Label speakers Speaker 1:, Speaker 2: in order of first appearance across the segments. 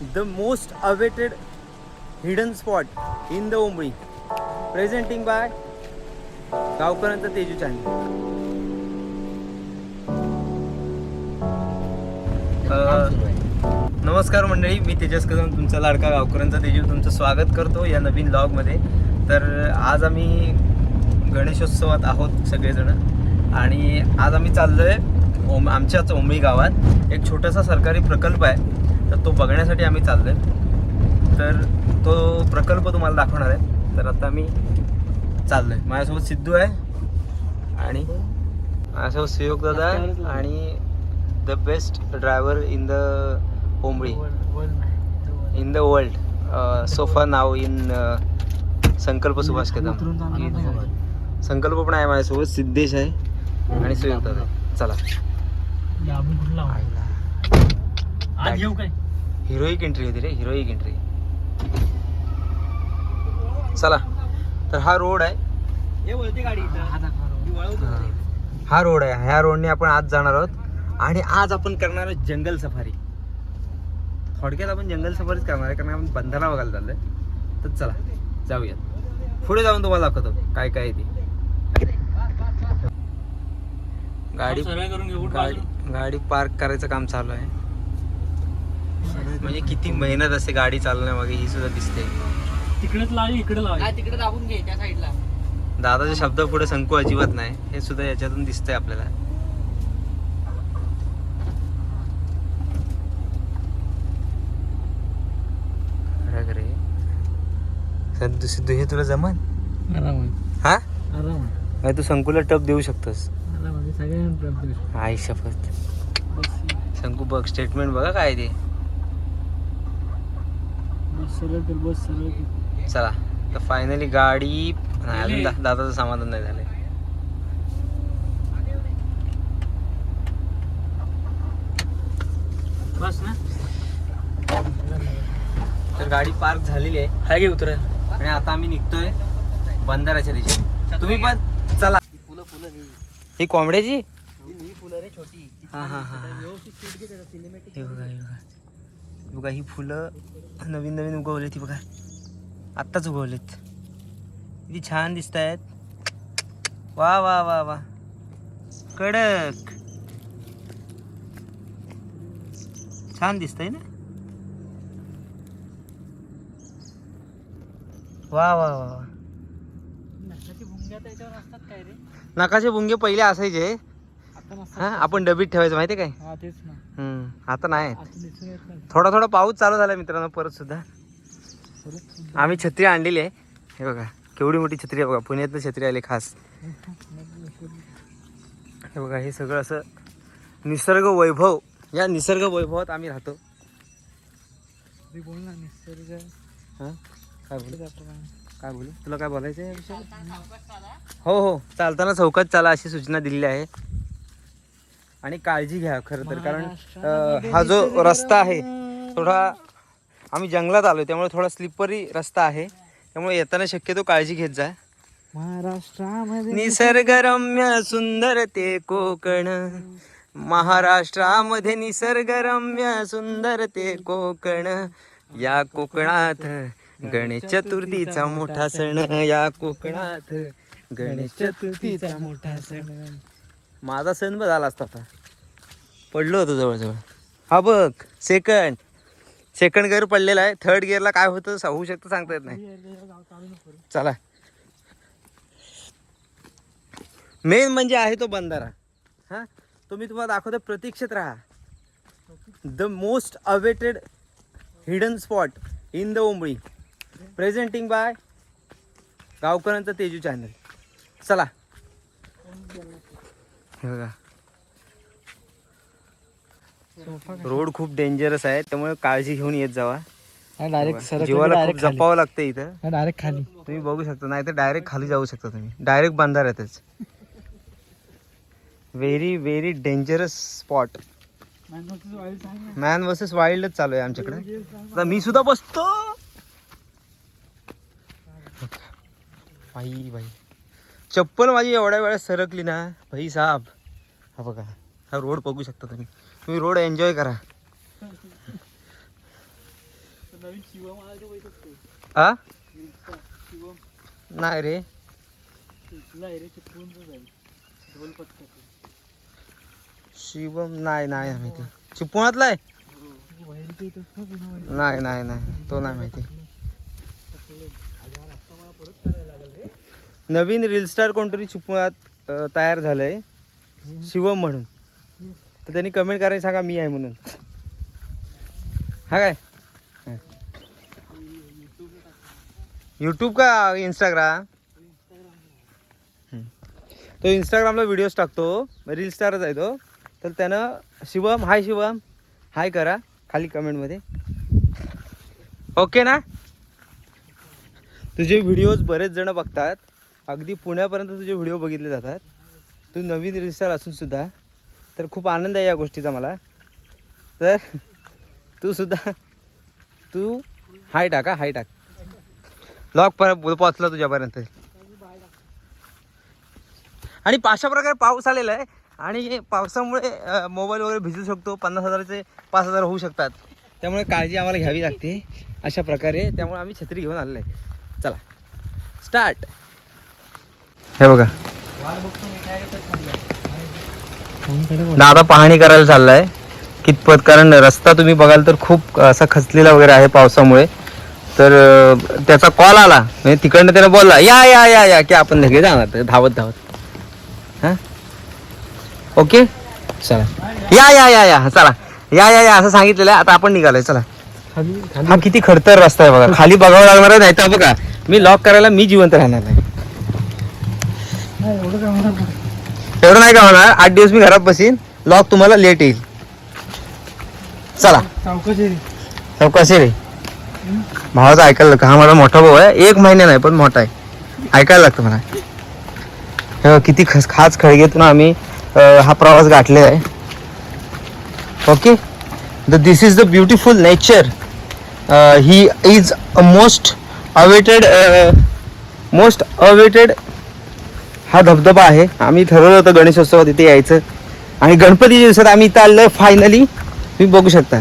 Speaker 1: the most awaited hidden spot in the Umbri. Presenting by गावकरांचा Teju channel नमस्कार मंडळी मी तेजस कदम तुमचा लाडका गावकरांचा तेजू. तुमचं स्वागत करतो या नवीन ब्लॉगमध्ये तर आज आम्ही गणेशोत्सवात आहोत सगळेजण. आणि आज आम्ही चाललो आहे ओम आमच्याच ओंबळी गावात. एक छोटासा सरकारी प्रकल्प आहे. तर तो बघण्यासाठी आम्ही चाललो आहे तर तो प्रकल्प तुम्हाला दाखवणार आहे. तर आता मी चाललो आहे माझ्यासोबत सिद्धू आहे आणि माझ्यासोबत सुयोग दादा आणि the best driver in the Ombali in the world sofa नाव इन संकल्प सुभाष कदम संकल्प पण आहे माझ्यासोबत सिद्धेश आहे आणि सुयोग दादा. आहे. चला
Speaker 2: आज येऊ काय?
Speaker 1: हिरोईक एंट्री होती रे हिरोईक एंट्री चला तर हा रोड आहे.
Speaker 2: हे बोलते गाडी
Speaker 1: हा. हा रोड आहे. ह्या रोडने आपण आज जाणार आहोत. आणि आज आपण करणार आहोत जंगल सफारी. थोडक्यात आपण जंगल सफारीच करणार आहे कारण आपण बंधारा बघायला चाललोय. तर चला जाऊयात. पुढे जाऊन तुम्हाला दाखवतो काय काय ते. गाडी
Speaker 2: सर्वे करून घेऊ
Speaker 1: गाडी गाडी पार्क करायचं काम चालू आहे. म्हणजे किती मेहनत असते गाडी चालवण्यामागे ही सुद्धा दिसते.
Speaker 2: तिकडेच लावली इकडे लावली
Speaker 3: तिकडे दाबून घे त्या साईडला.
Speaker 1: दादाचे शब्द पुढे संकू अजिबात नाही. हे सुद्धा याच्यातून दिसतंय आपल्याला. सिद्धू हे तुला जमन? हा? तू संकुला टप देऊ शकतोस. आई शपथ.
Speaker 2: बस.
Speaker 1: शंकू बघ स्टेटमेंट बघा काय ते.
Speaker 2: सरळ बस सरळ
Speaker 1: चला तर फायनली गाडी नाही अजून दा- दादाचं समाधान नाही झालंय.
Speaker 2: बस ना.
Speaker 1: तर गाडी पार्क झालेली आहे.
Speaker 2: हाय घे उतर.
Speaker 1: आणि आता आम्ही निघतोय बंधाराच्या दिशेने तुम्ही पण चला.
Speaker 3: फुलं फुलं ही
Speaker 1: ही कोंबड्याची?
Speaker 3: ही फुलं रे छोटी.
Speaker 1: हा हा हा हे बघा हे बघा. बघा ही फुलं नवीन नवीन उगवली ती बघा. आत्ताच उगवलीत. किती छान दिसत आहेत वा वा वा वा. कडक. छान दिसतंय ना? वा वा वा नकाशे भुंगे पहिले असायचे. हा आपण डबीत ठेवायचं माहिती काय?
Speaker 2: हा तेच ना.
Speaker 1: हम्म, आता नाही. थोडा थोडा पाऊस चालू झाला मित्रांनो परत सुद्धा. आम्ही छत्री आणलेली आहे. हे बघा केवढी मोठी छत्री आहे बघा पुण्यातनं छत्री आली खास. हे बघा हे सगळं असं निसर्ग वैभव या निसर्ग वैभवात आम्ही राहतो.
Speaker 2: बोल ना निसर्ग.
Speaker 1: हा? काय बोलू?
Speaker 2: काय?
Speaker 1: बोलू? तुला काय बोलायचं आहे? हो हो. चालताना चौकात चाला अशी सूचना दिलेली आहे. आणि काळजी घ्या खरं तर कारण अं, हा जो रस्ता आहे थोडा आम्ही जंगलात आलोय त्यामुळे थोडा स्लिपरी रस्ता आहे. त्यामुळे येताना शक्यतो काळजी घेत जा.
Speaker 2: महाराष्ट्रामध्ये
Speaker 1: निसर्गरम्य सुंदर ते कोकण. महाराष्ट्रामध्ये निसर्गरम्य सुंदर ते कोकण. या कोकणात गणेश चतुर्थीचा मोठा सण या कोकणात गणेश चतुर्थीचा
Speaker 2: मोठा सण.
Speaker 1: माझा सण बघ झाला असता आता. पडलो होतो जवळजवळ. हा बघ सेकंड सेकंड गिअर पडलेला आहे. थर्ड गिअरला काय होतं होऊ शकतं सांगता येत नाही. चला. मेन म्हणजे आहे तो बंधारा. हा? तो मी तुम्हाला दाखवतो. प्रतीक्षेत राहा. The most awaited hidden spot in the Ombali presenting by गावकरांचं Teju channel चला. हे बघा. रोड खूप डेंजरस आहे त्यामुळे काळजी घेऊन येत जावा.
Speaker 2: डायरेक्ट
Speaker 1: जीवाला खूप जपावं लागतं इथं.
Speaker 2: डायरेक्ट खाली.
Speaker 1: तुम्ही बघू शकता नाही तर डायरेक्ट खाली जाऊ शकता तुम्ही. Direct बंधाऱ्यातच very very dangerous spot man versus वाईल्डच चालू आहे आमच्याकडे. आता मी सुद्धा बसतो. बाई बाई. चप्पल माझी एवढ्या वेळा सरकली ना भाई साहेब. हा बघा हा रोड बघू शकता तुम्ही. तुम्ही रोड एन्जॉय करा. आ नाही रे. शिवम नाही नाही माहिती. चिपळातला आहे? नाही नाही नाही. तो नाही माहिती. नवीन रील स्टार कोणतरी चिपळूणात तयार तयार झालंय. शिवम म्हणून. तर त्यांनी कमेंट करायला सांगा मी आहे म्हणून. हा काय? यूट्यूब का इंस्टाग्राम तो इंस्टाग्रामला व्हिडिओज टाकतो. रील स्टारच आहे तो. तर त्यानं शिवम हाय शिवम. हाय करा खाली कमेंटमध्ये ओके ना? तुझे व्हिडिओज बरेच जण बघतात. अगदी पुण्यापर्यंत तुझे व्हिडिओ बघितले जातात तू नवीन रिसर असून सुद्धा तर खूप आनंद आहे या गोष्टीचा मला. तर तू सुद्धा तू हाय टाका हाय टाक. लॉक पर पोचला तुझ्यापर्यंत. आणि अशा प्रकारे पाऊस आलेला आहे आणि पावसामुळे मोबाईल वगैरे भिजू शकतो पन्नास हजाराचे पाच हजार होऊ शकतात. त्यामुळे काळजी आम्हाला घ्यावी लागते. अशा प्रकारे त्यामुळे आम्ही छत्री घेऊन आलेलो आहे. चला. स्टार्ट हे बघा. दादा पाहणी करायला चाललाय. कितपत? कारण रस्ता तुम्ही बघाल तर खूप असा खचलेला वगैरे आहे पावसामुळे. तर त्याचा कॉल आला. म्हणजे तिकडनं त्यानं बोलला या या या या की आपण लगेच जाणार. धावत धावत. हां? ओके चला. या या या या चला. या या या असं सांगितलेलं आहे. आता आपण निघालोय चला. हा किती खडतर रस्ता आहे बघा. खाली बघावं लागणार आहे नाही तर बघा मी लॉक करायला मी जिवंत राहणार नाही.
Speaker 2: एवढं नाही.
Speaker 1: का होणार? आठ दिवस मी घरात बसीन. लॉक तुम्हाला लेट येईल. चला.
Speaker 2: रे.
Speaker 1: चौकशी रे. भावाचं ऐकायला लागतं. हा माझा मोठा भाऊ आहे. एक महिना नाही पण मोठा आहे. ऐकायला लागतं मला. किती खस खास खळगेतून आम्ही हा प्रवास गाठलेला आहे. Okay? The this is the beautiful nature he is a most awaited most awaited हा धबधबा आहे. आम्ही ठरवलं होतं गणेशोत्सवात इथे यायचं. आणि गणपतीच्या दिवसात आम्ही इथं आलोय फायनली तुम्ही बघू शकता.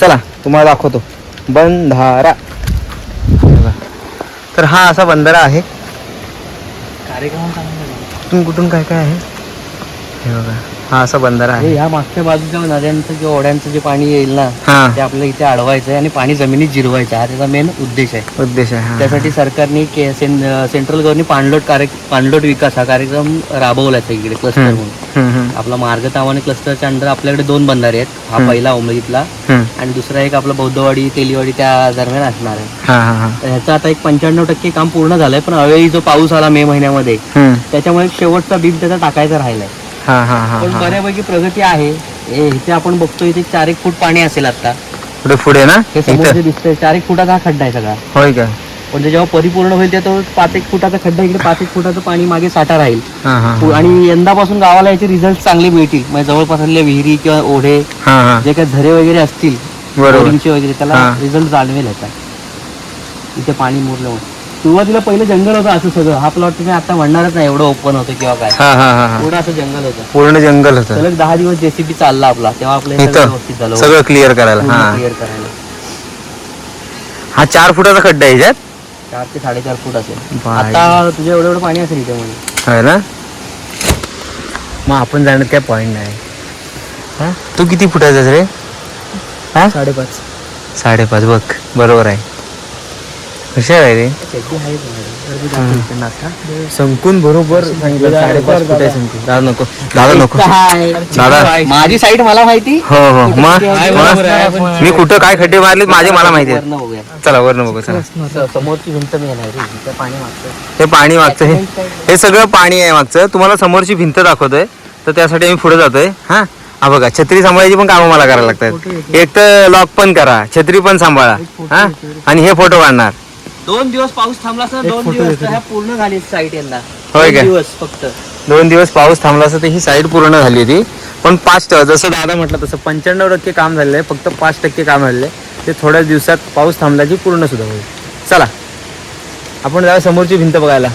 Speaker 1: चला तुम्हाला दाखवतो. बंधारा. तर हा असा बंधारा आहे.
Speaker 2: कार्यक्रम.
Speaker 1: कुठून कुठून काय काय आहे? हे बघा. हा असा बंधारा आहे
Speaker 3: ह्या मागच्या बाजूच्या नद्यांचं किंवा ओढ्यांचं जे पाणी येईल ना
Speaker 1: हा
Speaker 3: ते आपल्याला इथे अडवायचं आहे आणि पाणी जमिनीत जिरवायचं हा त्याचा मेन उद्देश आहे
Speaker 1: उद्देश आहे हा.
Speaker 3: त्यासाठी सरकारने के सें- सेंट्रल गव्हर्नमेंट पाणलोट कार्य पाणलोट विकास हा कार्यक्रम राबवला आहे इकडे क्लस्टर. म्हणून
Speaker 1: हम्म, हम्म,
Speaker 3: आपला मार्गताव आणि क्लस्टरच्या अंडर आपल्याकडे दोन बंधारे आहेत हा. पहिला उमळीतला
Speaker 1: हम्म.
Speaker 3: आणि दुसरा एक आपला बौद्धवाडी तेलीवाडी त्या दरम्यान असणार आहे
Speaker 1: हा हा हा
Speaker 3: तर ह्याचं आता एक पंच्याण्णव टक्के काम पूर्ण झालंय पण अवेळी जो पाऊस आला मे महिन्यामध्ये
Speaker 1: हम्म.
Speaker 3: त्याच्यामुळे शेवटचा बीम त्याचा टाकायचा राहिलाय
Speaker 1: हा हा हा
Speaker 3: पण
Speaker 1: हा.
Speaker 3: बऱ्यापैकी प्रगती आहे. हे- इथे आपण बघतो इथे चार एक फूट पाणी असेल आता.
Speaker 1: पुढे पुढे ना?
Speaker 3: हे समोर
Speaker 1: इथं?
Speaker 3: जे दिसतंय चार एक फुटाचा हा खड्डा आहे सगळा.
Speaker 1: होय का?
Speaker 3: पण ते जेव्हा परिपूर्ण होईल तेव्हा पाच एक फुटाचा खड्डा इकडे पाच एक फुटाचं पाणी मागे साठा राहील.
Speaker 1: हा हा हा.
Speaker 3: आणि यंदापासून गावाला याचे रिझल्ट चांगले मिळतील. म्हणजे जवळपास असलेल्या विहिरी किंवा ओढे
Speaker 1: हा हा.
Speaker 3: जे काही झरे वगैरे असतील
Speaker 1: बरोबर.
Speaker 3: बोरिंगचे वगैरे त्याला
Speaker 1: हा.
Speaker 3: रिझल्ट जाणवेल याचा इथे पाणी मुरलं सुरुवातीला पहिलं जंगल होतं असं सगळं. हा प्लॉट तुम्ही आता म्हणणारच नाही एवढं ओपन होतं किंवा काय.
Speaker 1: हा हा हा हा.
Speaker 3: एवढं असं जंगल होतं.
Speaker 1: पूर्ण जंगल होतं.
Speaker 3: सलग दहा दिवस जेसीबी चालला आपला. तेव्हा आपलं हे सगळं
Speaker 1: इथं.
Speaker 3: व्यवस्थित झालं.
Speaker 1: सगळं क्लिअर करायला. हा.
Speaker 3: क्लिअर करायला.
Speaker 1: हा चार फुटाचा खड्डा आहे ह्याच्यात
Speaker 3: चार ते साडेचार फूट असेल.
Speaker 1: बाई.
Speaker 3: आता तुझं एवढं एवढं पाणी असेल इथे
Speaker 1: आहे ना? मग आपण जाण्यात काय पॉईंट नाही. हा? तू किती फुटाचा रे? हा?
Speaker 2: साडेपाच.
Speaker 1: साडेपाच बघ. बरोबर आहे. हुशार आहे रे. संकून बरोबर सांगितलं साडेपाच फुट आहे संकून दादा नको दादा नको. दादा.
Speaker 3: माझी साईड मला माहिती?
Speaker 1: हो हो. मग? मग? मी कुठं काय खड्डे मारले माझे मला माहिती आहे. चला वरनं बघू चला.
Speaker 3: समोरची भिंत मी पाणी
Speaker 1: हे पाणी मागचं हे हे सगळं पाणी आहे मागचं. तुम्हाला समोरची भिंत दाखवतोय. तर त्यासाठी आम्ही पुढे जातोय. हा? हा बघा छत्री सांभाळायची पण कामं मला करायला लागतात. एक तर लॉक पण करा छत्री पण सांभाळा. हा? आणि हे फोटो काढणार.
Speaker 3: दोन दिवस पाऊस थांबला असता दोन दिवस तर ह्या पूर्ण झाली साईट यंदा.
Speaker 1: होय
Speaker 3: दोन
Speaker 1: काय?
Speaker 3: दिवस फक्त.
Speaker 1: दोन दिवस पाऊस थांबला असता तर ही साईड पूर्ण झाली होती. पण पाच ट- जसं दादा म्हटलं तसं पंच्याण्णव टक्के काम झालेलं आहे. फक्त पाच टक्के काम झालेलं आहे. ते थोड्याच दिवसात पाऊस थांबला की पूर्ण सुद्धा होईल. चला. आपण जाऊया समोरची भिंत बघायला.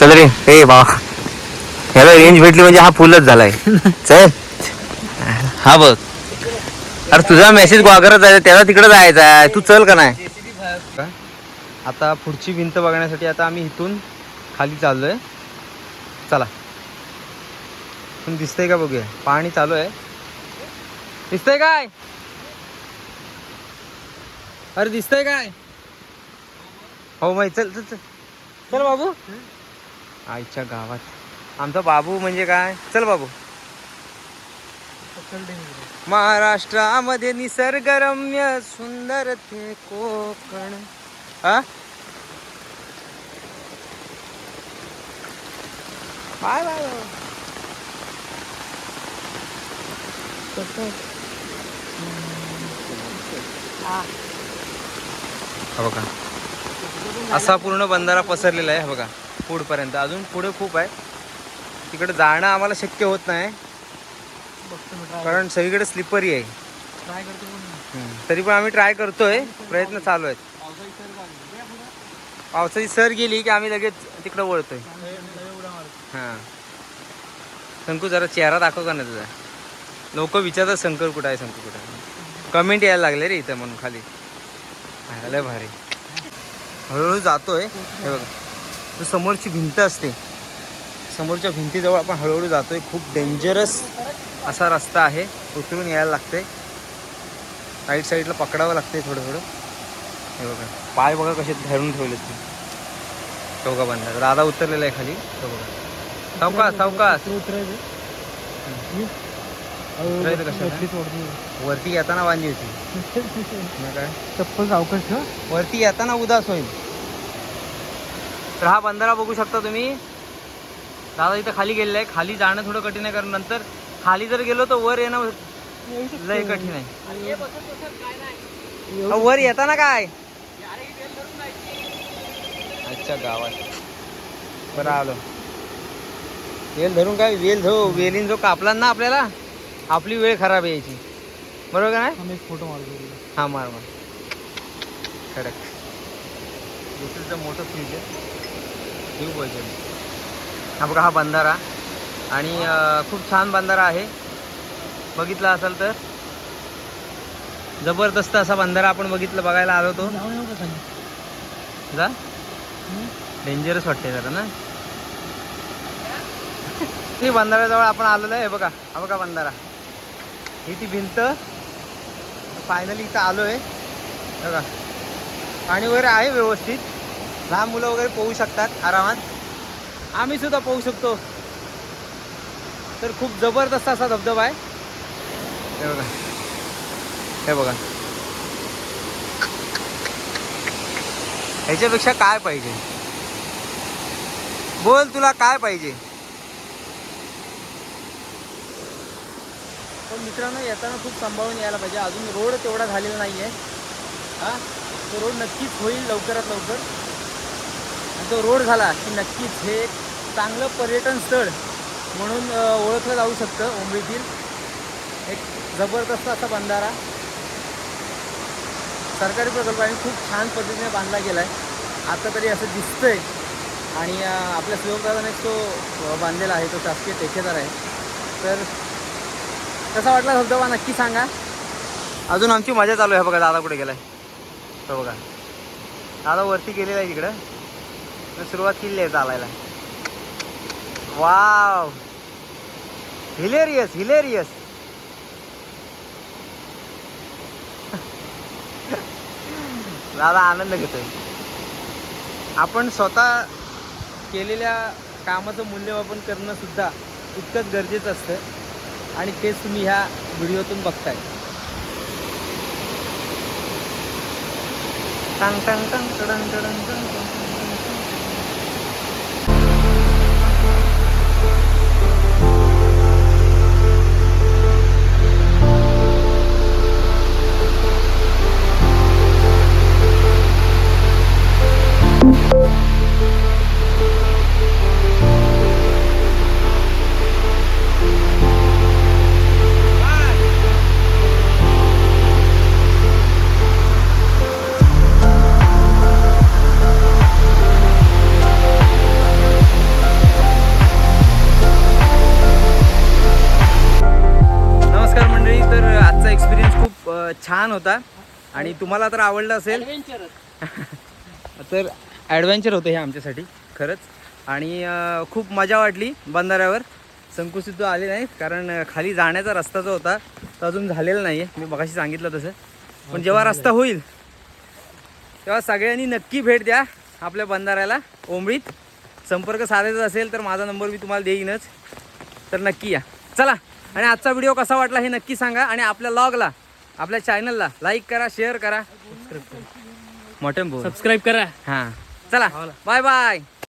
Speaker 1: चल रे. हे बा ह्याला रेंज भेटली म्हणजे हा फुलच झालाय. चल. हा बघ. अरे तुझा मेसेज गोगरच जायचा त्याला तिकडे जायचा आहे तू चल का नाही? आता पुढची भिंत बघण्यासाठी आता आम्ही इथून खाली चाललोय. चला. पण दिसतंय का बघूया? पाणी चालू आहे. दिसतंय काय? अरे दिसतंय काय? हो माही चल चल चल. चल बाबू. आईच्या गावात. आमचा बाबू म्हणजे काय? चल बाबू. महाराष्ट्रामध्ये निसर्गरम्य सुंदर ते कोकण. हा? Bye bye bye. हा. बघा. असा पूर्ण बंधारा पसरलेला आहे हा बघा पुढपर्यंत. अजून पुढे खूप आहे. तिकडे जाणं आम्हाला शक्य होत नाही. कारण सगळीकडे स्लिपरी आहे. तरी पण आम्ही ट्राय करतोय. प्रयत्न चालू आहेत. पावसाची सर गेली की आम्ही लगेच तिकडं वळतोय. हां. शंकू जरा चेहरा दाखव का ना तुझा? लोक विचारतात शंकर कुठं आहे? शंकू कुठं आहे? कमेंट यायला लागले रे इथं म्हणून खाली. लय भारी. हळूहळू जातोय. हे बघा. समोरची भिंत असते. समोरच्या भिंतीजवळ आपण हळूहळू जातोय. खूप डेंजरस असा रस्ता आहे. उतरून यायला लागते राईट साईडला पकडावं लागते थोडं थोडं. हे बघा. पाय बघा कसे धरून ठेवले ते. चौका बंद दादा उतरलेला आहे खाली. तो बघा. सावकाश सावकाश
Speaker 2: ते उतरायचं ओढतो.
Speaker 1: वरती येताना बांधली होती. काय?
Speaker 2: चप्पल सावकाश
Speaker 1: वरती येताना उदास होईल. तर हा बंधारा बघू शकता तुम्ही. दादा इथं खाली गेलेला आहे. खाली जाणं थोडं कठीण आहे कारण नंतर खाली जर गेलो तर वर येणं लय कठीण आहे. वर येताना काय? अच्छा गावात. बरं आलो. वेल धरून काय? वेल धो वेलीन जो कापला ना आपल्याला आपली वेळ खराब यायची. बरोबर का नाही
Speaker 2: फोटो मारतो.
Speaker 1: हा मार मार. कडक दुसरीचं मोठं फ्रीज आहे. पाहिजे हा बघा हा बंधारा. आणि खूप छान बंधारा आहे. बघितला असाल तर. जबरदस्त असा बंधारा आपण बघितलं बघायला आलो
Speaker 2: खाली?
Speaker 1: जा? डेंजरस वाटते जरा ना? ती बंधाऱ्याजवळ आपण आलेलो आहे बघा. हा बघा बंधारा. ही ती भिंत. फायनली इथं आलो आहे बघा. पाणी वगैरे आहे व्यवस्थित. लहान मुलं वगैरे पोहू शकतात आरामात. आम्ही सुद्धा पोहू शकतो. तर खूप जबरदस्त असा धबधबा आहे. हे बघा. हे बघा. ह्याच्यापेक्षा काय पाहिजे? बोल तुला काय पाहिजे? पण मित्रांनो येताना खूप सांभाळून यायला पाहिजे. अजून रोड तेवढा झालेला नाही आहे हां? तो रोड नक्कीच होईल लवकरात लवकर. आणि तो रोड झाला की नक्कीच हे एक चांगलं पर्यटन स्थळ म्हणून ओळखलं जाऊ शकतं मुंबईतील. एक जबरदस्त असा बंधारा. सरकारी प्रकल्प आणि खूप छान पद्धतीने बांधला गेला आहे आता तरी असं दिसतंय. आणि आपल्या सहयोगदारानेच तो बांधलेला आहे तो शासकीय ठेकेदार आहे. तर कसा वाटला धबधबा? नक्की सांगा. अजून आमची मजा चालू आहे बघा दादा कुठे गेलाय? तो बघा. दादा वरती गेलेला आहे तिकडं. सुरुवात केली आहे चालायला. वाव! हिलेरियस हिलेरियस दादा आनंद घेतोय. आपण स्वतः केलेल्या कामाचं मूल्यमापन करणं सुद्धा गरजेचं असतं. आणि तेच तुम्ही ह्या व्हिडिओतून बघताय. टंग टंग टंग टडंग टडंग टंग. छान होता. आणि तुम्हाला तर आवडलं असेल. तर ॲडव्हेंचर होतं हे आमच्यासाठी खरंच. आणि खूप मजा वाटली बंधाऱ्यावर. संकुचित आले नाही कारण खाली जाण्याचा रस्ता जो होता तो अजून झालेला नाही आहे मी मगाशी सांगितलं तसं. पण जेव्हा रस्ता होईल तेव्हा सगळ्यांनी नक्की भेट द्या आपल्या बंधाऱ्याला ओंबळीत. संपर्क साधायचा असेल तर माझा नंबर मी तुम्हाला देईनच. तर नक्की या. चला आणि आजचा व्हिडिओ कसा वाटला हे नक्की सांगा. आणि आपल्या लॉगला आपल्या चॅनलला लाईक करा शेअर करा. बोल.
Speaker 2: सबस्क्राईब करा.
Speaker 1: हां. चला. Bye bye